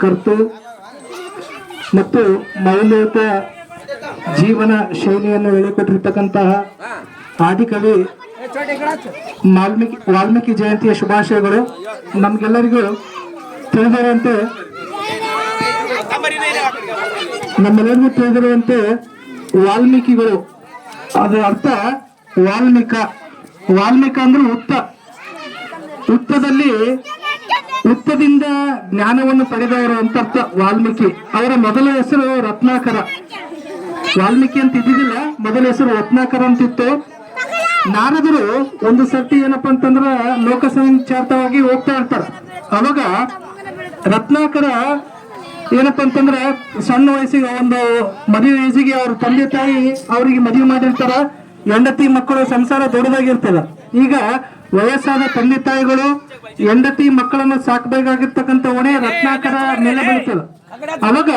ಕರ್ತು ಮತ್ತು ಮೌಲ್ಯಯುತ ಜೀವನ ಶೈಲಿಯನ್ನು ಹೇಳಿಕೊಟ್ಟಿರ್ತಕ್ಕಂತಹ ಆದಿಕವಿ ವಾಲ್ಮೀಕಿ ವಾಲ್ಮೀಕಿ ಜಯಂತಿಯ ಶುಭಾಶಯಗಳು. ನಮ್ಗೆಲ್ಲರಿಗೂ ತಿಳಿದಿರುವಂತೆ ನಮ್ಮೆಲ್ಲರಿಗೂ ತಿಳಿದಿರುವಂತೆ ವಾಲ್ಮೀಕಿಗಳು. ಅದರ ಅರ್ಥ ವಾಲ್ಮೀಕ. ವಾಲ್ಮೀಕ ಅಂದ್ರೆ ಉತ್ತ. ಉತ್ತದಲ್ಲಿ ಉತ್ತದಿಂದ ಜ್ಞಾನವನ್ನು ಪಡೆದವರು ಅಂತ ಅರ್ಥ ವಾಲ್ಮೀಕಿ. ಅವರ ಮೊದಲ ಹೆಸರು ರತ್ನಾಕರ. ವಾಲ್ಮೀಕಿ ಅಂತ ಇದ್ದಿದ್ದಿಲ್ಲ, ಮೊದಲ ಹೆಸರು ರತ್ನಾಕರ ಅಂತಿತ್ತು. ನಾರದರು ಒಂದು ಸರ್ತಿ ಏನಪ್ಪಾ ಅಂತಂದ್ರ ಲೋಕ ಸಂಚಾರ್ತವಾಗಿ ಹೋಗ್ತಾ ಇರ್ತಾರ. ಅವಾಗ ರತ್ನಾಕರ ಏನಪ್ಪಾ ಅಂತಂದ್ರ ಸಣ್ಣ ವಯಸ್ಸಿಗೆ ಒಂದು ಮದುವೆ ಏಜಿಗೆ ಅವ್ರ ತಂದೆ ತಾಯಿ ಅವರಿಗೆ ಮದುವೆ ಮಾಡಿರ್ತಾರ. ಹೆಂಡತಿ ಮಕ್ಕಳು ಸಂಸಾರ ದೊಡ್ಡದಾಗಿರ್ತದ. ಈಗ ವಯಸ್ಸಾದ ತಂದೆ ತಾಯಿಗಳು ಹೆಂಡತಿ ಮಕ್ಕಳನ್ನು ಸಾಕಬೇಕಾಗಿರ್ತಕ್ಕಂಥ ಹೊಣೆ ರತ್ನಾಕರ ಮೇಲೆ ಬೀಳ್ತದ. ಅವಾಗ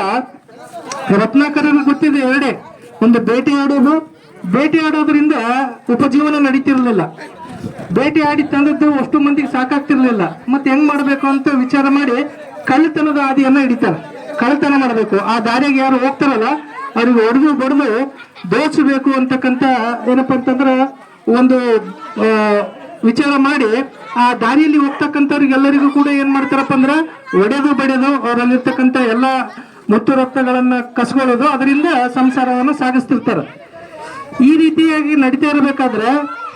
ರತ್ನಾಕರನ ಗೊತ್ತಿದೆ ಎರಡೇ, ಒಂದು ಭೇಟಿ ಆಡೋದು. ಭೇಟಿ ಆಡೋದ್ರಿಂದ ಉಪಜೀವನ ನಡೀತಿರ್ಲಿಲ್ಲ. ಭೇಟಿ ಆಡಿ ತಂದದ್ದು ಅಷ್ಟು ಮಂದಿಗೆ ಸಾಕಾಗ್ತಿರ್ಲಿಲ್ಲ. ಮತ್ತೆ ಹೆಂಗ್ ಮಾಡ್ಬೇಕು ಅಂತ ವಿಚಾರ ಮಾಡಿ ಕಳ್ಳತನದ ಹಾದಿಯನ್ನ ಹಿಡಿತಾರೆ. ಕಳ್ಳತನ ಮಾಡಬೇಕು. ಆ ದಾರಿಯಾಗ ಯಾರು ಹೋಗ್ತಾರಲ್ಲ, ಅವ್ರಿಗೆ ಹೊಡೆದು ಬಡಿದು ದೋಚಬೇಕು ಅಂತಕ್ಕಂತ ಏನಪ್ಪಾ ಅಂತಂದ್ರ ಒಂದು ವಿಚಾರ ಮಾಡಿ, ಆ ದಾರಿಯಲ್ಲಿ ಹೋಗ್ತಕ್ಕಂಥವ್ರಿಗೆಲ್ಲರಿಗೂ ಕೂಡ ಏನ್ ಮಾಡ್ತಾರಪ್ಪ ಅಂದ್ರೆ, ಒಡೆದು ಬಡೆದು ಅವರಲ್ಲಿರ್ತಕ್ಕಂಥ ಎಲ್ಲ ಮುತ್ತು ರತ್ನಗಳನ್ನ ಕಸ್ಕೊಳ್ಳೋದು, ಅದರಿಂದ ಸಂಸಾರವನ್ನು ಸಾಗಿಸ್ತಿರ್ತಾರೆ. ಈ ರೀತಿಯಾಗಿ ನಡೀತಾ ಇರಬೇಕಾದ್ರೆ,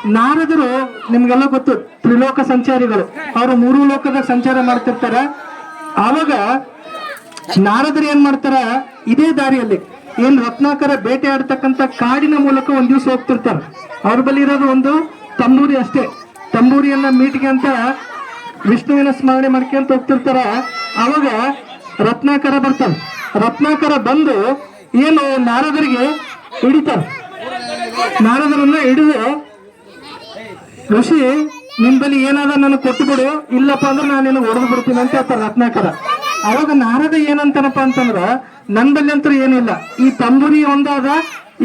ನಾರದರು, ನಿಮ್ಗೆಲ್ಲ ಗೊತ್ತು, ತ್ರಿಲೋಕ ಸಂಚಾರಿಗಳು. ಅವರು ಮೂರು ಲೋಕದ ಸಂಚಾರ ಮಾಡ್ತಿರ್ತಾರೆ. ಆವಾಗ ನಾರದರು ಏನ್ ಮಾಡ್ತಾರ, ಇದೇ ದಾರಿಯಲ್ಲಿ, ಏನ್ ರತ್ನಾಕರ ಬೇಟೆ ಆಡ್ತಕ್ಕಂಥ ಕಾಡಿನ ಮೂಲಕ ಒಂದ್ ದಿವಸ ಹೋಗ್ತಿರ್ತಾರೆ. ಅವ್ರ ಬಳಿ ಇರೋದು ಒಂದು ತಮ್ಮೂರಿ ಅಷ್ಟೇ. ತಂಬೂರಿಯನ್ನ ಮೀಟಿಗೆ ಅಂತ ವಿಷ್ಣುವಿನ ಸ್ಮರಣೆ ಮಾಡ್ಕೊಂತ ಹೋಗ್ತಿರ್ತಾರ. ಅವಾಗ ರತ್ನಾಕರ ಬರ್ತಾರ. ರತ್ನಾಕರ ಬಂದು ಏನು ನಾರದರಿಗೆ ಹಿಡಿತಾರೆ. ನಾರದರನ್ನ ಹಿಡಿದು, ಋಷಿ, ನಿನ್ ಬಳಿ ಏನಾದ ನನಗೆ ಕೊಟ್ಟು ಬಿಡು ಇಲ್ಲಪ್ಪ ಅಂದ್ರೆ ನಾನು ನಿನಗೆ ಹೊಡೆದು ಬಿಡ್ತೀನಿ ಅಂತ ಹೇಳ್ತಾರೆ ರತ್ನಾಕರ. ಅವಾಗ ನಾರದ ಏನಂತಾನಪ್ಪ ಅಂತಂದ್ರ, ನನ್ ಅಂತೂ ಏನಿಲ್ಲ. ಈ ತಂಬೂರಿ ಒಂದಾದ,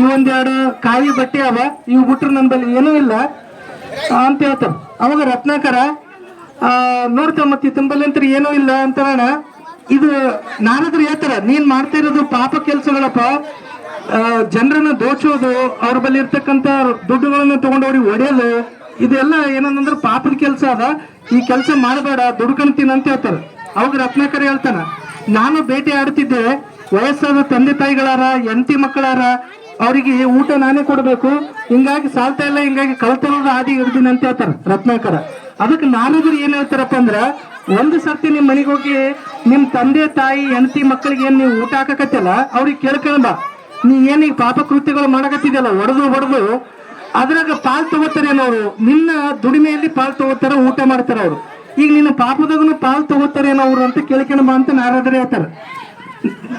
ಈ ಒಂದೆರಡು ಕಾಯಿ ಬಟ್ಟೆ ಅವ, ಇವು ಬಿಟ್ರೆ ನನ್ ಬಳಿ ಏನೂ ಇಲ್ಲ. ಅಂತ ಹೇಳ್ತಾರೆ ಅವಾಗ ರತ್ನಾಕರ ನೋಡ್ತಾ ಮತ್ತೆ ತುಂಬಲ್ಲಿ ಅಂತ ಏನೂ ಇಲ್ಲ ಅಂತ ಹೇಳೋಣ ಇದು ನಾನಾದ್ರೂ ಹೇಳ್ತಾರ, ನೀನ್ ಮಾಡ್ತಾ ಇರೋದು ಪಾಪ ಕೆಲಸಗಳಪ್ಪ. ಜನರನ್ನ ದೋಚೋದು, ಅವ್ರ ಬಳಿ ಇರ್ತಕ್ಕಂತ ದುಡ್ಡುಗಳನ್ನ ತಗೊಂಡು ಅವ್ರಿಗೆ ಒಡೆಯೋದು. ಇದೆಲ್ಲ ಏನಂದ್ರೆ ಪಾಪದ ಕೆಲಸ ಅದ. ಈ ಕೆಲಸ ಮಾಡಬೇಡ ದುಡ್ಕೊಂತೀನಿ ಅಂತ ಹೇಳ್ತಾರೆ. ಅವಾಗ ರತ್ನಾಕರ್ ಹೇಳ್ತಾನ, ನಾನು ಬೇಟೆ ಆಡ್ತಿದ್ದೆ, ವಯಸ್ಸಾದ ತಂದೆ ತಾಯಿಗಳಾರ ಎಂಟಿ ಮಕ್ಕಳಾರ ಅವರಿಗೆ ಊಟ ನಾನೇ ಕೊಡಬೇಕು. ಹಿಂಗಾಗಿ ಸಾಲ್ತಾ ಇಲ್ಲ, ಹಿಂಗಾಗಿ ಕಳ್ತನದ ಆದಿ ಇರ್ದಿನ ಅಂತ ಹೇಳ್ತಾರೆ ರತ್ನಾಕರ. ಅದಕ್ಕೆ ನಾನಿದ್ರು ಏನ್ ಹೇಳ್ತಾರಪ್ಪ ಅಂದ್ರ, ಒಂದು ಸರ್ತಿ ನಿಮ್ ಮನೆಗೆ ಹೋಗಿ ನಿಮ್ ತಂದೆ, ತಾಯಿ, ಹೆಂಡತಿ, ಮಕ್ಕಳಿಗೆ ಏನ್ ನೀವು ಊಟ ಹಾಕಕತ್ತಲ್ಲ, ಅವ್ರಿಗೆ ಕೇಳ್ಕೊಂಡ್ ನೀ ಏನೀಗ ಪಾಪ ಕೃತ್ಯಗಳು ಮಾಡಕತ್ತಿದ್ಯಲ್ಲ ಹೊಡೆದು ಹೊಡೆದು ಅದ್ರಾಗ ಪಾಲ್ ತಗೋತಾರೇನೋ ಅವರು? ನಿನ್ನ ದುಡಿಮೆಯಲ್ಲಿ ಪಾಲ್ ತಗೋತಾರ, ಊಟ ಮಾಡ್ತಾರ ಅವರು. ಈಗ ನಿನ್ನ ಪಾಪದಾಗನು ಪಾಲ್ ತಗೋತಾರೇನೋ ಅವ್ರು ಅಂತ ಕೇಳ್ಕೊಂಡ್ ಅಂತ ನಾರಾದ್ರೆ ಹೇಳ್ತಾರ.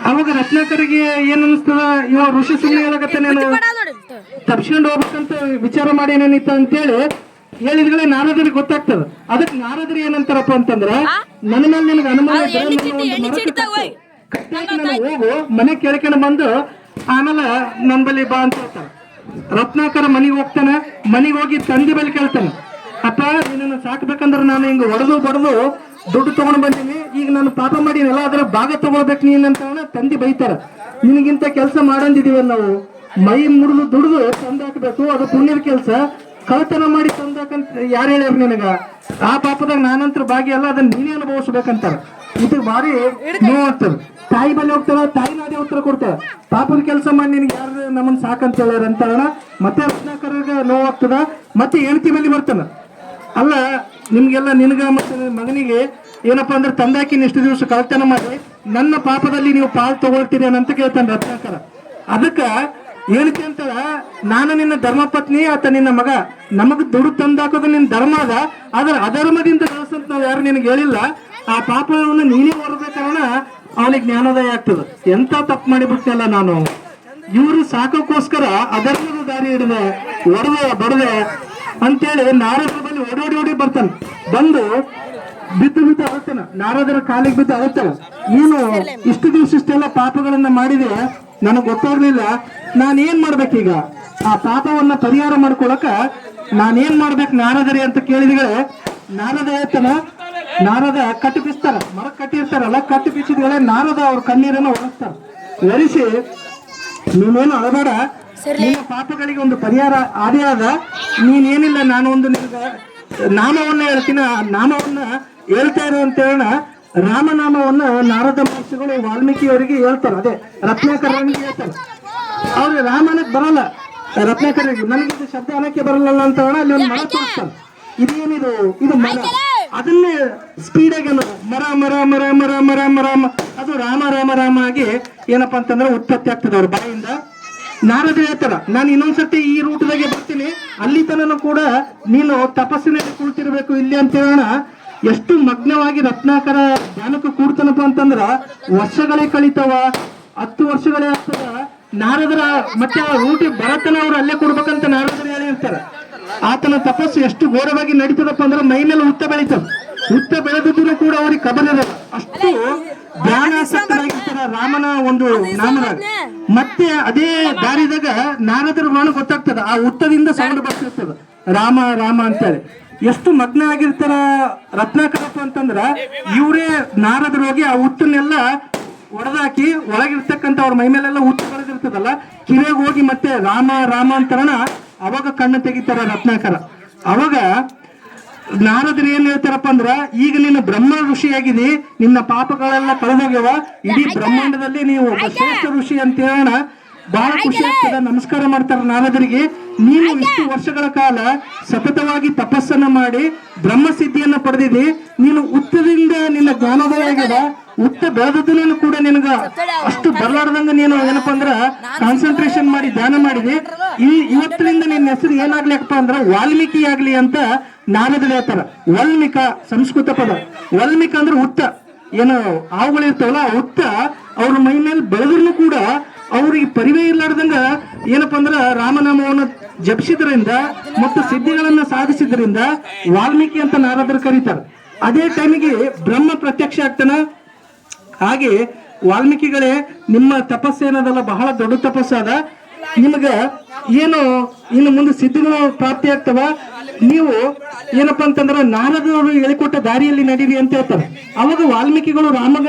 ಅವಾಗ ರತ್ನಾಕರಿಗೆ ಏನ್ ಅನಿಸ್ತದ? ಇವ ಋಷಿ ಸುಮ್ಮನೆ ಹೇಳಕತ್ತಾನೇನು ತಪ್ಸ್ಕೊಂಡು ಹೋಗ್ಬೇಕಂತ ವಿಚಾರ ಮಾಡಿ ಏನೇನಿತ್ತ ಅಂತೇಳಿ ಹೇಳಿದ್ಗಳೇ ನಾರದರಿಗೆ ಗೊತ್ತಾಗ್ತದ. ಅದಕ್ಕೆ ನಾರದ್ರಿ ಏನಂತಾರಪ್ಪ ಅಂತಂದ್ರ ನನ್ನ ಮೇಲೆ ನಿನಗೆ ಅನುಮಾನ ಹೋಗು ಮನೆ ಕೇಳ್ಕೊಂಡು ಬಂದು ಆಮೇಲೆ ನನ್ ಬಳಿ ಬಾ ಅಂತ ಹೇಳ್ತಾರೆ ರತ್ನಾಕರ ಮನೆಗೆ ಹೋಗ್ತಾನೆ ಮನೆಗೆ ಹೋಗಿ ತಂದೆ ಬಳಿ ಕೇಳ್ತಾನೆ. ಅಪ್ಪ ನಿನ್ನನ್ನು ಸಾಕ್ಬೇಕಂದ್ರೆ ನಾನು ಹಿಂಗ ಹೊಡೆದು ಬಡದು ದುಡ್ಡು ತಗೊಂಡ್ ಬಂದೀನಿ. ಈಗ ನಾನು ಪಾಪ ಮಾಡಿನಲ್ಲ ಅದರ ಭಾಗ ತಗೊಳ್ಬೇಕು ನೀನು ಅಂತ ತಂದೆ ಬೈತಾರ. ನಿನಗಿಂತ ಕೆಲಸ ಮಾಡಂದಿದೀವ ನಾವು. ಮೈ ಮುರಿದು ದುಡಿದು ತಂದಾಕ್ಬೇಕು ಅದು ಪುಣ್ಯದ ಕೆಲಸ. ಕಳ್ತನ ಮಾಡಿ ತಂದಾಕಂತ ಯಾರು ಹೇಳ್ಯಾರ ನಿನಗ? ಆ ಪಾಪದಾಗ ನಾನಂತರ ಭಾಗಿ ಅಲ್ಲ ಅದನ್ನ ನೀನೇ ಅನುಭವಿಸ್ಬೇಕಂತಾರ. ಇದು ಭಾರಿ ನೋವು ಆಗ್ತದ. ತಾಯಿ ಬಳಿ ಹೋಗ್ತಾರ ತಾಯಿ ನಾದೇ ಉತ್ತರ ಕೊಡ್ತಾರ ಪಾಪದ ಕೆಲಸ ಮಾಡಿ ನಿನಗೆ ಯಾರು ನಮ್ಮನ್ನ ಸಾಕಂತ ಹೇಳ್ಯಾರ ಅಂತ ಮತ್ತೆ ರತ್ನಾಕರಗ ನೋವಾಗ್ತದ ಆಗ್ತದ. ಮತ್ತೆ ಹೆಂಡತಿ ಬಳಿ ಬರ್ತಾನ ಅಲ್ಲ ನಿಮ್ಗೆಲ್ಲ ನಿನಗ ಮತ್ತೆ ಮಗನಿಗೆ ಏನಪ್ಪಾ ಅಂದ್ರೆ ತಂದಾಕಿನ ಇಷ್ಟು ದಿವಸ ಕಳ್ತನ ಮಾಡಿ, ನನ್ನ ಪಾಪದಲ್ಲಿ ನೀವು ಪಾಲ್ ತಗೊಳ್ತೀರಿ ಅಂತ ಕೇಳ್ತಾನೆ ರತ್ನಾಕರ. ಅದಕ್ಕ ಏನಕ್ಕೆ ಅಂತ ನಾನು ನಿನ್ನ ಧರ್ಮಪತ್ನಿ, ಆತ ನಿನ್ನ ಮಗ. ನಮಗ್ ದುಡ್ಡು ತಂದಾಕೋದು ನಿನ್ನ ಧರ್ಮ ಅದ, ಆದ್ರೆ ಅಧರ್ಮದಿಂದ ಕಳಿಸಂತ ನಾವು ಯಾರು ನಿನಗೆ ಹೇಳಿಲ್ಲ. ಆ ಪಾಪವನ್ನು ನೀನೇ ಹೊರಬೇಕಾರಣ ಅವನಿಗೆ ಜ್ಞಾನೋದಯ ಆಗ್ತದೆ. ಎಂತ ತಪ್ಪು ಮಾಡಿಬಿಡ್ತಲ್ಲ ನಾನು. ಇವರು ಸಾಕೋಕ್ಕೋಸ್ಕರ ಅಧರ್ಮದ ದಾರಿ ಹಿಡಿದೆ ಹೊರದೆ ಬಡದೆ ಅಂತೇಳಿ ನಾರದರ ಬಳಿ ಓಡೋಡಿ ಓಡಿ ಬರ್ತಾನ. ಬಂದು ಬಿದ್ದು ಬಿದ್ದು ಅಳ್ತಾನ ನಾರದರ ಕಾಲಿಗೆ ಬಿದ್ದು ಅಳ್ತಾನ ನೀನು ಇಷ್ಟು ದಿವಸ ಇಷ್ಟೆಲ್ಲ ಪಾಪಗಳನ್ನ ಮಾಡಿದೆ ನನಗೆ ಗೊತ್ತಾಗ್ಲಿಲ್ಲ. ನಾನು ಏನ್ ಮಾಡ್ಬೇಕೀಗ ಆ ಪಾಪವನ್ನ ಪರಿಹಾರ ಮಾಡ್ಕೊಳಕ ನಾನೇನ್ ಮಾಡ್ಬೇಕು ನಾರದರಿ ಅಂತ ಕೇಳಿದ್ರೆ ನಾರದ ಹೇಳ್ತಾನ ನಾರದ ಕಟ್ಟಿ ಬಿಸ್ತಾರ ಮರ ಕಟ್ಟಿರ್ತಾರಲ್ಲ ಕಟ್ಟು ಬೀಸಿದ ವೇಳೆ ನಾರದ ಅವ್ರ ಕಣ್ಣೀರನ್ನು ಒರೆಸ್ತಾರ. ಒರೆಸಿ ನೀನೇನು ಅಳಬೇಡ. ನಿನ್ನ ಪಾಪಗಳಿಗೆ ಒಂದು ಪರಿಹಾರ ಆದೇ ಆದ ನೀನೇನಿಲ್ಲ ನಾನು ಒಂದು ನಿನಗೆ ನಾಮವನ್ನ ಹೇಳ್ತೀನಿ. ಆ ನಾಮವನ್ನ ಹೇಳ್ತಾ ಇರು ಅಂತ ಹೇಳೋಣ. ರಾಮನಾಮವನ್ನ ನಾರದ ಮಹರ್ಷಿಗಳು ವಾಲ್ಮೀಕಿಯವರಿಗೆ ಹೇಳ್ತಾರೆ. ಅದೇ ರತ್ನಾಕರನಿಗೆ ಹೇಳ್ತಾರೆ. ಅವ್ರಿಗೆ ರಾಮನಕ್ ಬರಲ್ಲ. ರತ್ನಾಕರಿಗೆ ನನಗೆ ಇದು ಶಬ್ದ ಅನ್ನಕ್ಕೆ ಬರಲ್ಲ ಅಂತ ಹೇಳೋಣ. ಅಲ್ಲಿ ಒಂದು ಮರ ತೋರಿಸ್ತಾರೆ. ಇದೇನಿದು? ಇದು ಮರ. ಅದನ್ನೇ ಸ್ಪೀಡ್ ಆಗಿ ಅನ್ನೋದು. ಮರ ಮರ ಮರ ಮರ ಮರ ಮರ. ಅದು ರಾಮ ರಾಮ ರಾಮ ಆಗಿ ಏನಪ್ಪಾ ಅಂತಂದ್ರೆ ಉತ್ಪತ್ತಿ ಆಗ್ತದೆ ಅವ್ರ ಬಾಯಿಂದ. ನಾರದ ಹೇಳ್ತಾರ ನಾನು ಇನ್ನೊಂದ್ಸತಿ ಈ ರೂಟ್ದಾಗೆ ಬರ್ತೀನಿ. ಅಲ್ಲಿ ತನನು ಕೂಡ ನೀನು ತಪಸ್ಸಿನಲ್ಲಿ ಕುಳಿತಿರ್ಬೇಕು ಇಲ್ಲಿ ಅಂತ ಹೇಳೋಣ. ಎಷ್ಟು ಮಗ್ನವಾಗಿ ರತ್ನಾಕರ ಜ್ಞಾನಕ್ಕೆ ಕೂಡ್ತಾನಪ್ಪ ಅಂತಂದ್ರ ವರ್ಷಗಳೇ ಕಳಿತಾವ ಹತ್ತು ವರ್ಷಗಳೇ ಆಗ್ತದ. ನಾರದರ ಮತ್ತೆ ಆ ರೂಟಿ ಬರತನ ಅವ್ರು ಅಲ್ಲೇ ಕೊಡ್ಬೇಕಂತ ನಾರದರು ಅಂತಾರ. ಆತನ ತಪಸ್ಸು ಎಷ್ಟು ಘೋರವಾಗಿ ನಡೀತದಪ್ಪ ಅಂದ್ರೆ ಮೈ ಮೇಲೆ ಹುತ್ತ ಬೆಳೀತದ. ಹುತ್ತ ಬೆಳೆದಿದ್ರು ಕೂಡ ಅವ್ರಿಗೆ ಕಬಲದ ಅಷ್ಟು ಧ್ಯಾನಾಸಕ್ತರಾಗಿರ್ತಾರ ರಾಮನ ಒಂದು ನಾಮದಾಗ ಮತ್ತೆ ಅದೇ ದಾರಿದಾಗ ನಾರದರ ಬಾಣ ಗೊತ್ತಾಗ್ತದ. ಆ ಉತ್ತದಿಂದ ಸೌಂಡ್ ಬರ್ತಿರ್ತದ. ರಾಮ ರಾಮ ಅಂತಾರೆ ಎಷ್ಟು ಮಗ್ನ ಆಗಿರ್ತಾರ ರತ್ನಾಕರಪ್ಪ ಅಂತಂದ್ರ ಇವರೇ ನಾರದರು ಹೋಗಿ ಆ ಉತ್ತನ್ನೆಲ್ಲ ಒಡೆದಾಕಿ ಒಳಗಿರ್ತಕ್ಕಂಥ ಅವ್ರ ಮೈ ಮೇಲೆಲ್ಲ ಹುತ್ತು ಬೆಳೆದಿರ್ತದಲ್ಲ ಕಿವಿಗೆ ಹೋಗಿ ಮತ್ತೆ ರಾಮ ರಾಮ ಅಂತರಣ ಅವಾಗ ಕಣ್ಣು ತೆಗಿತಾರ ರತ್ನಾಕರ. ಅವಾಗ ನಾರದ್ರು ಏನ್ ಹೇಳ್ತಾರಪ್ಪ ಅಂದ್ರ ಈಗ ನೀನು ಬ್ರಹ್ಮ ಋಷಿಯಾಗಿದಿ ನಿನ್ನ ಪಾಪಗಳೆಲ್ಲ ಕಳೆದೋಗ್ಯವ ಇಡೀ ಬ್ರಹ್ಮಾಂಡದಲ್ಲಿ ನೀವು ಒಬ್ಬ ಶ್ರೇಷ್ಠ ಋಷಿ ಅಂತ ಹೇಳೋಣ. ಬಹಳ ಖುಷಿ ಆಗ್ತದೆ ನಮಸ್ಕಾರ ಮಾಡ್ತಾರ ನಾರದರಿಗೆ. ನೀನು ಇಷ್ಟು ವರ್ಷಗಳ ಕಾಲ ಸತತವಾಗಿ ತಪಸ್ಸನ್ನ ಮಾಡಿ ಬ್ರಹ್ಮ ಸಿದ್ಧಿಯನ್ನ ಪಡೆದಿದ್ದಿ. ನೀನು ಉತ್ತದಿಂದ ನಿನ್ನ ಜ್ಞಾನೋದಯ ಆಗ್ಯದ. ಉತ್ತ ಬೆಳೆದದನ್ನು ಕೂಡ ನಿನಗ ಅಷ್ಟು ಬರ್ಲಾರ್ದಂಗ ನೀನು ಏನಪ್ಪಾ ಅಂದ್ರ ಕಾನ್ಸಂಟ್ರೇಷನ್ ಮಾಡಿ ಧ್ಯಾನ ಮಾಡಿದಿ ಇಲ್ಲಿ ಇವತ್ತಿನಿಂದ ನಿನ್ನ ಹೆಸರು ಏನಾಗ್ಲಿಕ್ಕಪ್ಪ ಅಂದ್ರ ವಾಲ್ಮೀಕಿ ಆಗ್ಲಿ ಅಂತ ನಾರದರು ಹೇಳ್ತಾರ ವಲ್ಮಿಕ ಸಂಸ್ಕೃತ ಪದ. ವಲ್ಮಿಕ ಅಂದ್ರೆ ಹುತ್ತ ಏನು ಆವುಗಳು ಇರ್ತಾವಲ್ಲ, ಆ ಹುತ್ತ ಅವ್ರ ಮೈ ಮೇಲೆ ಬೆಳೆದ್ರು ಕೂಡ ಅವ್ರಿಗೆ ಪರಿವೇ ಇರ್ಲಾರ್ದಂಗ ಏನಪ್ಪ ಅಂದ್ರ ರಾಮನಾಮವನ್ನು ಜಪಿಸಿದ್ರಿಂದ ಮತ್ತು ಸಿದ್ಧಿಗಳನ್ನ ಸಾಧಿಸಿದ್ರಿಂದ ವಾಲ್ಮೀಕಿ ಅಂತ ನಾರದರು ಕರೀತಾರೆ. ಅದೇ ಟೈಮಿಗೆ ಬ್ರಹ್ಮ ಪ್ರತ್ಯಕ್ಷ ಆಗ್ತಾನ. ಹಾಗೆ ವಾಲ್ಮೀಕಿಗಳೇ, ನಿಮ್ಮ ತಪಸ್ಸೇನದಲ್ಲ ಬಹಳ ದೊಡ್ಡ ತಪಸ್ಸಾದ ನಿಮಗ ಏನು ಇನ್ನು ಮುಂದೆ ಸಿದ್ಧಿಗಳು ಪ್ರಾಪ್ತಿ ಆಗ್ತವ? ನೀವು ಏನಪ್ಪಾ ಅಂತಂದ್ರ ನಾರದರು ಹೇಳಿಕೊಟ್ಟ ದಾರಿಯಲ್ಲಿ ನಡೀರಿ ಅಂತ ಹೇಳ್ತಾರೆ. ಅವಾಗ ವಾಲ್ಮೀಕಿಗಳು ರಾಮಗ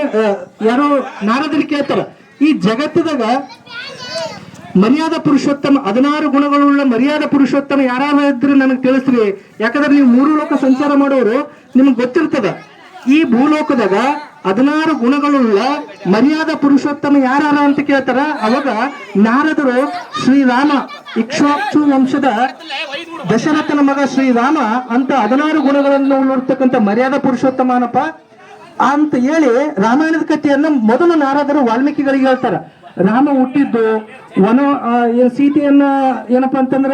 ಯಾರು ನಾರದರಿಗೆ ಕೇಳ್ತಾರ, ಈ ಜಗತ್ತದಾಗ ಮರ್ಯಾದ ಪುರುಷೋತ್ತಮ, ಹದಿನಾರು ಗುಣಗಳುಳ್ಳ ಮರ್ಯಾದ ಪುರುಷೋತ್ತಮ ಯಾರಾದ್ರೂ ಇದ್ರೆ ನನಗೆ ತಿಳಿಸ್ರಿ. ಯಾಕಂದ್ರೆ ನೀವು ಮೂರು ಲೋಕ ಸಂಚಾರ ಮಾಡೋರು, ನಿಮ್ಗೆ ಗೊತ್ತಿರ್ತದ. ಈ ಭೂಲೋಕದಾಗ ಹದಿನಾರು ಗುಣಗಳುಳ್ಳ ಮರ್ಯಾದ ಪುರುಷೋತ್ತಮ ಯಾರ ಅಂತ ಕೇಳ್ತಾರ? ಅವಾಗ ನಾರದರು ಶ್ರೀರಾಮ ಇಕ್ಷಾಕ್ಷು ವಂಶದ ದಶರಥನ ಮಗ ಶ್ರೀರಾಮ ಅಂತ ಹದಿನಾರು ಗುಣಗಳನ್ನು ಉಳ್ಳಿರ್ತಕ್ಕಂಥ ಮರ್ಯಾದ ಪುರುಷೋತ್ತಮ ಅನಪ್ಪ ಅಂತ ಹೇಳಿ ರಾಮಾಯಣದ ಕಥೆಯನ್ನ ಮೊದಲು ನಾರದರು ವಾಲ್ಮೀಕಿಗಳಿಗೆ ಹೇಳ್ತಾರ. ರಾಮ ಹುಟ್ಟಿದ್ದು ವನ ಏನ್ ಸೀತೆಯನ್ನ ಏನಪ್ಪಾ ಅಂತಂದ್ರ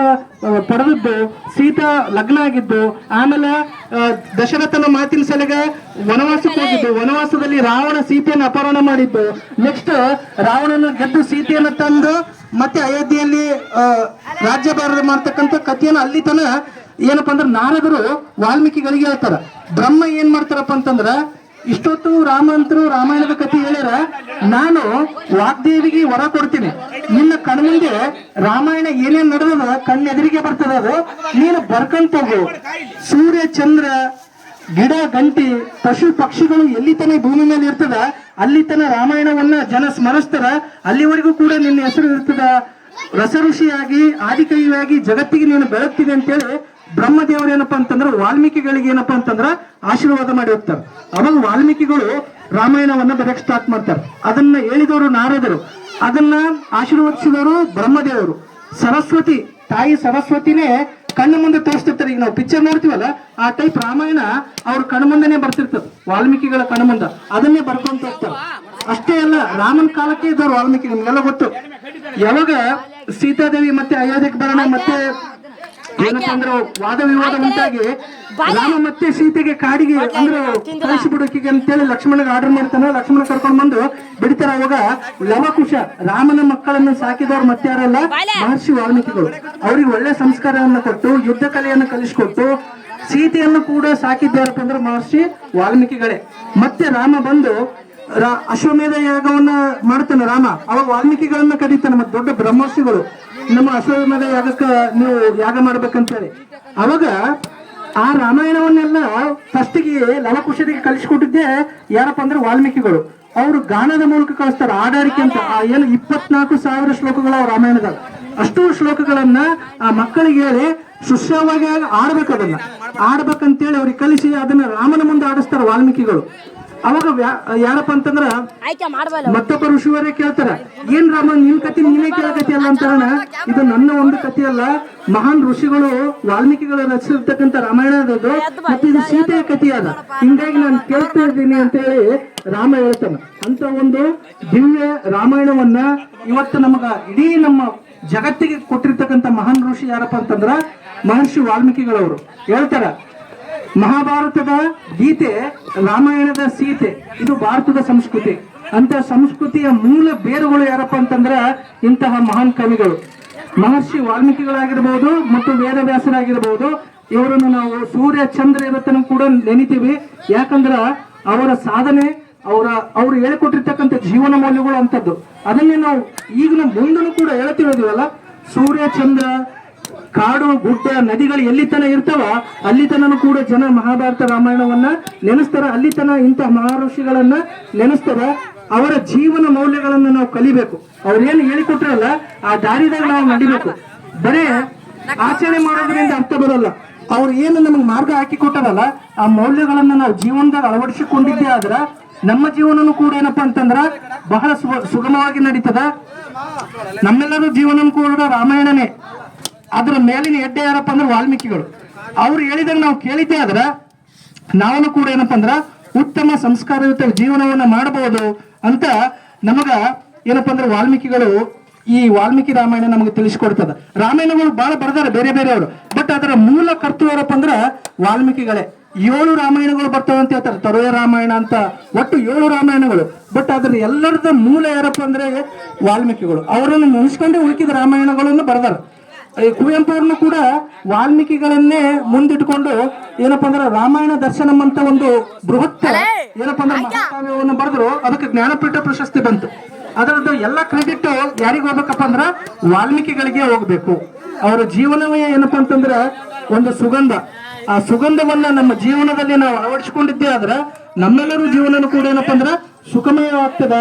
ಪಡೆದದ್ದು ಸೀತಾ ಲಗ್ನ ಆಗಿದ್ದು ಆಮೇಲೆ ದಶರಥನ ಮಾತಿನ ಸಲಗ ವನವಾಸಕ್ಕೆ ಹೋಗಿದ್ದು. ವನವಾಸದಲ್ಲಿ ರಾವಣ ಸೀತೆಯನ್ನು ಅಪಹರಣ ಮಾಡಿದ್ದು. ನೆಕ್ಸ್ಟ್ ರಾವಣನ ಗೆದ್ದು ಸೀತೆಯನ್ನು ತಂದು ಮತ್ತೆ ಅಯೋಧ್ಯೆಯಲ್ಲಿ ರಾಜ್ಯಭಾರ ಮಾಡ್ತಕ್ಕಂಥ ಕಥೆಯನ್ನು ಅಲ್ಲಿ ತನ ಏನಪ್ಪಾ ಅಂದ್ರೆ ನಾರದರು ವಾಲ್ಮೀಕಿಗಳಿಗೆ ಹೇಳ್ತಾರ. ಬ್ರಹ್ಮ ಏನ್ ಮಾಡ್ತಾರಪ್ಪ ಅಂತಂದ್ರ ಇಷ್ಟೊತ್ತು ರಾಮಂತರು ರಾಮಾಯಣದ ಕಥೆ ಹೇಳ್ಯಾರ. ನಾನು ವಾಗ್ದೇವಿಗೆ ವರ ಕೊಡ್ತೀನಿ. ನಿನ್ನ ಕಣ್ಮುಂದೆ ರಾಮಾಯಣ ಏನೇನ್ ನಡೆದದ ಕಣ್ಣೆದರಿಗೆ ಬರ್ತದ ಅದು. ನೀನು ಬರ್ಕಂತ ಹೋಗು ಸೂರ್ಯ, ಚಂದ್ರ, ಗಿಡ, ಗಂಟಿ, ಪಶು, ಪಕ್ಷಿಗಳು ಎಲ್ಲಿ ತನ ಭೂಮಿ ಮೇಲೆ ಇರ್ತದ, ಅಲ್ಲಿ ತನ ರಾಮಾಯಣವನ್ನ ಜನ ಸ್ಮರಿಸ್ತಾರ. ಅಲ್ಲಿವರೆಗೂ ಕೂಡ ನಿನ್ನ ಹೆಸರು ಇರ್ತದ. ರಸ ಋಷಿಯಾಗಿ ಜಗತ್ತಿಗೆ ನೀನು ಬೆಳಗ್ತಿದೆ ಅಂತೇಳಿ ಬ್ರಹ್ಮದೇವರು ಏನಪ್ಪಾ ಅಂತಂದ್ರೆ, ವಾಲ್ಮೀಕಿಗಳಿಗೆ ಏನಪ್ಪಾ ಅಂತಂದ್ರ ಆಶೀರ್ವಾದ ಮಾಡಿ ಹೋಗ್ತಾರೆ. ಅವಾಗ ವಾಲ್ಮೀಕಿಗಳು ರಾಮಾಯಣವನ್ನ ಬರೆಯಕ್ ಸ್ಟಾರ್ಟ್ ಮಾಡ್ತಾರೆ. ಅದನ್ನ ಹೇಳಿದವರು ನಾರದರು. ಅದನ್ನ ಆಶೀರ್ವದಿಸಿದವರು ಬ್ರಹ್ಮದೇವರು. ಸರಸ್ವತಿ, ತಾಯಿ ಸರಸ್ವತಿನೇ ಕಣ್ಣು ಮುಂದೆ ತೋರಿಸ್ತಿರ್ತಾರೆ. ಈಗ ನಾವು ಪಿಕ್ಚರ್ ನೋಡ್ತೀವಲ್ಲ, ಆ ಟೈಪ್ ರಾಮಾಯಣ ಅವ್ರ ಮುಂದೆನೆ ಬರ್ತಿರ್ತದೆ. ವಾಲ್ಮೀಕಿಗಳ ಕಣ್ಣು ಮುಂದ. ಅದನ್ನೇ ಬರ್ಕೊಂತ ಹೋಗ್ತಾರೆ. ಅಷ್ಟೇ ಅಲ್ಲ, ರಾಮನ ಕಾಲಕ್ಕೆ ಇದ್ದವ್ರು ವಾಲ್ಮೀಕಿ ನಿಮ್ಗೆಲ್ಲ ಗೊತ್ತು. ಯಾವಾಗ ಸೀತಾದೇವಿ ಮತ್ತೆ ಅಯೋಧ್ಯಕ್ಕೆ ಬರೋಣ, ಮತ್ತೆ ಏನಪ್ಪಾ ಅಂದ್ರೆ ವಾದ ವಿವಾದ ಉಂಟಾಗಿ ರಾಮ ಮತ್ತೆ ಸೀತೆಗೆ ಕಾಡಿಗೆ ಅಂದ್ರೆ ಕಳಿಸಿ ಬಿಡೋಕಿಗೆ ಅಂತೇಳಿ ಲಕ್ಷ್ಮಣಗೆ ಆರ್ಡರ್ ಮಾಡ್ತಾನೆ. ಲಕ್ಷ್ಮಣ ಕರ್ಕೊಂಡ್ ಬಂದು ಬಿಡ್ತಾರ ಅವಾಗ ಲವಕುಶ ರಾಮನ ಮಕ್ಕಳನ್ನು ಸಾಕಿದವ್ರು ಮತ್ತೆ ಯಾರಲ್ಲ ಮಹರ್ಷಿ ವಾಲ್ಮೀಕಿಗಳು. ಅವ್ರಿಗೆ ಒಳ್ಳೆ ಸಂಸ್ಕಾರವನ್ನು ಕೊಟ್ಟು ಯುದ್ಧ ಕಲೆಯನ್ನು ಕಲಿಸ್ಕೊಟ್ಟು ಸೀತೆಯನ್ನು ಕೂಡ ಸಾಕಿದ್ದಾರಪ್ಪ ಅಂದ್ರೆ ಮಹರ್ಷಿ ವಾಲ್ಮೀಕಿಗಳೇ. ಮತ್ತೆ ರಾಮ ಬಂದು ಅಶ್ವಮೇಧ ಯಾಗವನ್ನ ಮಾಡ್ತಾನೆ ರಾಮ. ಅವಾಗ ವಾಲ್ಮೀಕಿಗಳನ್ನ ಕರೀತಾನೆ ಮತ್ತೆ ದೊಡ್ಡ ಬ್ರಹ್ಮರ್ಷಿಗಳು. ನಮ್ಮ ಅಶ್ವಮೇಧ ಯಾಗಕ್ಕ ನೀವು ಯಾಗ ಮಾಡ್ಬೇಕಂತೇಳಿ. ಅವಾಗ ಆ ರಾಮಾಯಣವನ್ನೆಲ್ಲ ಫಸ್ಟಿಗೆ ಲವಕುಶರಿಗೆ ಕಲಿಸ್ಕೊಟ್ಟಿದ್ದೆ ಯಾರಪ್ಪ ಅಂದ್ರೆ ವಾಲ್ಮೀಕಿಗಳು. ಅವರು ಗಾನದ ಮೂಲಕ ಕಳಿಸ್ತಾರೆ ಆಡಾರಿಕೆ ಅಂತ. ಆ ಏನು ಇಪ್ಪತ್ನಾಲ್ಕು ಸಾವಿರ ಶ್ಲೋಕಗಳ ರಾಮಾಯಣದಾಗ. ಅಷ್ಟು ಶ್ಲೋಕಗಳನ್ನ ಆ ಮಕ್ಕಳಿಗೆ ಹೇಳಿ ಸುಶ್ರವಾಗಿ ಆಡ್ಬೇಕು ಅದನ್ನ. ಆಡ್ಬೇಕಂತೇಳಿ ಅವ್ರಿಗೆ ಕಲಿಸಿ ಅದನ್ನ ರಾಮನ ಮುಂದೆ ಆಡಿಸ್ತಾರೆ ವಾಲ್ಮೀಕಿಗಳು. ಅವಾಗ ಯಾರಪ್ಪ ಅಂತಂದ್ರ ಮತ್ತೊಬ್ಬ ಋಷಿವರೇ ಕೇಳ್ತಾರ. ಏನ್ ರಾಮ ನಿನ್ ಕತಿ ನೀನೇ ಕೇಳಕತಿ ಅಲ್ಲ ಅಂತಾರಣ ಇದು ನನ್ನ ಒಂದು ಕತೆ ಅಲ್ಲ. ಮಹಾನ್ ಋಷಿಗಳು ವಾಲ್ಮೀಕಿಗಳು ರಚಿಸಿರ್ತಕ್ಕಂಥ ರಾಮಾಯಣ ಅದು ಮತ್ತೆ ಇದು ಸೀತೆಯ ಕಥೆ ಅದ ಹಿಂಗಾಗಿ ನಾನು ಕೇಳ್ತಾ ಇದ್ದೀನಿ ಅಂತ ಹೇಳಿ ರಾಮ ಹೇಳ್ತಾನ. ಅಂತ ಒಂದು ದಿವ್ಯ ರಾಮಾಯಣವನ್ನ ಇವತ್ತು ನಮಗ ಇಡೀ ನಮ್ಮ ಜಗತ್ತಿಗೆ ಕೊಟ್ಟಿರ್ತಕ್ಕಂತ ಮಹಾನ್ ಋಷಿ ಯಾರಪ್ಪ ಅಂತಂದ್ರ ಮಹರ್ಷಿ ವಾಲ್ಮೀಕಿಗಳವರು. ಹೇಳ್ತಾರ ಮಹಾಭಾರತದ ಗೀತೆ, ರಾಮಾಯಣದ ಸೀತೆ, ಇದು ಭಾರತದ ಸಂಸ್ಕೃತಿ. ಅಂತ ಸಂಸ್ಕೃತಿಯ ಮೂಲ ಬೇರುಗಳು ಯಾರಪ್ಪ ಅಂತಂದ್ರ ಇಂತಹ ಮಹಾನ್ ಕವಿಗಳು. ಮಹರ್ಷಿ ವಾಲ್ಮೀಕಿಗಳಾಗಿರ್ಬೋದು ಮತ್ತು ವೇದವ್ಯಾಸರಾಗಿರ್ಬೋದು, ಇವರನ್ನು ನಾವು ಸೂರ್ಯ, ಚಂದ್ರ ಇವತ್ತನ್ನು ಕೂಡ ನೆನಿತೀವಿ. ಯಾಕಂದ್ರ ಅವರ ಸಾಧನೆ, ಅವರ, ಅವ್ರು ಹೇಳಿಕೊಟ್ಟಿರ್ತಕ್ಕಂಥ ಜೀವನ ಮೌಲ್ಯಗಳು ಅಂತದ್ದು ಅದನ್ನೇ ನಾವು ಈಗಿನ ಮುಂದೂ ಕೂಡ ಹೇಳ್ತಿರೋದಿವಲ್ಲ, ಸೂರ್ಯ, ಚಂದ್ರ ಕಾಡು, ಗುಡ್ಡ, ನದಿಗಳು ಎಲ್ಲಿ ತನ ಇರ್ತಾವ ಅಲ್ಲಿ ತನನು ಕೂಡ ಜನ ಮಹಾಭಾರತ ರಾಮಾಯಣವನ್ನ ನೆನೆಸ್ತಾರ. ಅಲ್ಲಿ ತನ ಇಂತಹ ಮಹರ್ಷಿಗಳನ್ನ ನೆನೆಸ್ತಾರ. ಅವರ ಜೀವನ ಮೌಲ್ಯಗಳನ್ನ ನಾವು ಕಲಿಬೇಕು. ಅವ್ರೇನು ಹೇಳಿಕೊಟ್ರಲ್ಲ, ಆ ದಾರಿದಾಗ ನಾವು ನಡಿಬೇಕು. ಬರೇ ಆಚರಣೆ ಮಾಡೋದ್ರಿಂದ ಅರ್ಥ ಬರಲ್ಲ. ಅವ್ರು ಏನು ನಮಗೆ ಮಾರ್ಗ ಹಾಕಿ ಕೊಟ್ಟಾರಲ್ಲ, ಆ ಮೌಲ್ಯಗಳನ್ನ ನಾವು ಜೀವನದಾಗ ಅಳವಡಿಸಿಕೊಂಡಿದ್ದೇ ಆದ್ರ ನಮ್ಮ ಜೀವನನು ಕೂಡ ಏನಪ್ಪಾ ಅಂತಂದ್ರ ಬಹಳ ಸುಗ- ಸುಗಮವಾಗಿ ನಡೀತದ. ನಮ್ಮೆಲ್ಲರೂ ಜೀವನ ಕೂಡ ರಾಮಾಯಣನೇ. ಅದ್ರ ಮೇಲಿನ ಎಡ್ಡೆ ಯಾರಪ್ಪ ಅಂದ್ರೆ ವಾಲ್ಮೀಕಿಗಳು. ಅವ್ರು ಹೇಳಿದಾಗ ನಾವು ಕೇಳಿದ್ದೆ ಆದ್ರೆ ನಾವು ಕೂಡ ಏನಪ್ಪ ಅಂದ್ರ ಉತ್ತಮ ಸಂಸ್ಕಾರಯುತ ಜೀವನವನ್ನ ಮಾಡಬಹುದು ಅಂತ ನಮಗ ಏನಪ್ಪ ಅಂದ್ರೆ ವಾಲ್ಮೀಕಿಗಳು ಈ ವಾಲ್ಮೀಕಿ ರಾಮಾಯಣ ನಮಗೆ ತಿಳಿಸ್ಕೊಡ್ತದ. ರಾಮಾಯಣಗಳು ಬಹಳ ಬರ್ದಾರೆ ಬೇರೆ ಬೇರೆಯವರು ಬಟ್ ಅದರ ಮೂಲ ಕರ್ತು ಯಾರಪ್ಪ ಅಂದ್ರ ವಾಲ್ಮೀಕಿಗಳೇ. ಏಳು ರಾಮಾಯಣಗಳು ಬರ್ತವೆ ಅಂತ ಹೇಳ್ತಾರೆ. ತರೋಯ ರಾಮಾಯಣ ಅಂತ ಒಟ್ಟು ಏಳು ರಾಮಾಯಣಗಳು. ಬಟ್ ಅದ್ರ ಎಲ್ಲರದ ಮೂಲ ಯಾರಪ್ಪ ಅಂದ್ರೆ ವಾಲ್ಮೀಕಿಗಳು. ಅವರನ್ನು ಮುಗಿಸ್ಕೊಂಡೇ ಉಳಿಕಿದ ರಾಮಾಯಣಗಳನ್ನು ಬರ್ದಾರ. ಕುವೆಂಪು ಅವ್ರನ್ನು ಕೂಡ ವಾಲ್ಮೀಕಿಗಳನ್ನೇ ಮುಂದಿಟ್ಕೊಂಡು ಏನಪ್ಪಾ ಅಂದ್ರೆ ರಾಮಾಯಣ ದರ್ಶನಂ ಅಂತ ಒಂದು ಬೃಹತ್ ಏನಪ್ಪಾ ಅಂದ್ರೆ ಮಹಾಕಾವ್ಯವನ್ನು ಬರೆದ್ರು. ಅದಕ್ಕೆ ಜ್ಞಾನಪೀಠ ಪ್ರಶಸ್ತಿ ಬಂತು. ಅದರದ್ದು ಎಲ್ಲ ಕ್ರೆಡಿಟ್ ಯಾರಿಗೆ ಹೋಗ್ಬೇಕಪ್ಪ ಅಂದ್ರ ವಾಲ್ಮೀಕಿಗಳಿಗೆ ಹೋಗ್ಬೇಕು. ಅವರ ಜೀವನವೇ ಏನಪ್ಪಾ ಅಂತಂದ್ರ ಒಂದು ಸುಗಂಧ. ಆ ಸುಗಂಧವನ್ನ ನಮ್ಮ ಜೀವನದಲ್ಲಿ ನಾವು ಅಳವಡಿಸಿಕೊಂಡಿದ್ದೇ ಆದ್ರೆ ನಮ್ಮೆಲ್ಲರೂ ಜೀವನ ಕೂಡ ಏನಪ್ಪಾ ಅಂದ್ರ ಸುಖಮಯವಾಗ್ತದ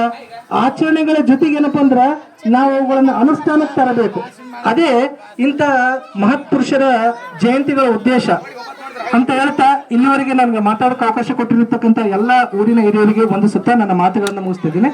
ಆಚರಣೆಗಳ ಜೊತೆಗೆ ಏನಪ್ಪಾ ಅಂದ್ರ ನಾವು ಅವುಗಳನ್ನು ಅನುಷ್ಠಾನಕ್ಕೆ ತರಬೇಕು. ಅದೇ ಇಂಥ ಮಹತ್ಪುರುಷರ ಜಯಂತಿಗಳ ಉದ್ದೇಶ ಅಂತ ಹೇಳ್ತಾ ಇಲ್ಲಿವರೆಗೆ ನನಗೆ ಮಾತಾಡೋಕೆ ಅವಕಾಶ ಕೊಟ್ಟಿರತಕ್ಕಂಥ ಎಲ್ಲ ಊರಿನ ಹಿರಿಯರಿಗೆ ಒಂದು ಸುತ್ತ ನನ್ನ ಮಾತುಗಳನ್ನು ಮುಗಿಸ್ತಿದ್ದೀನಿ.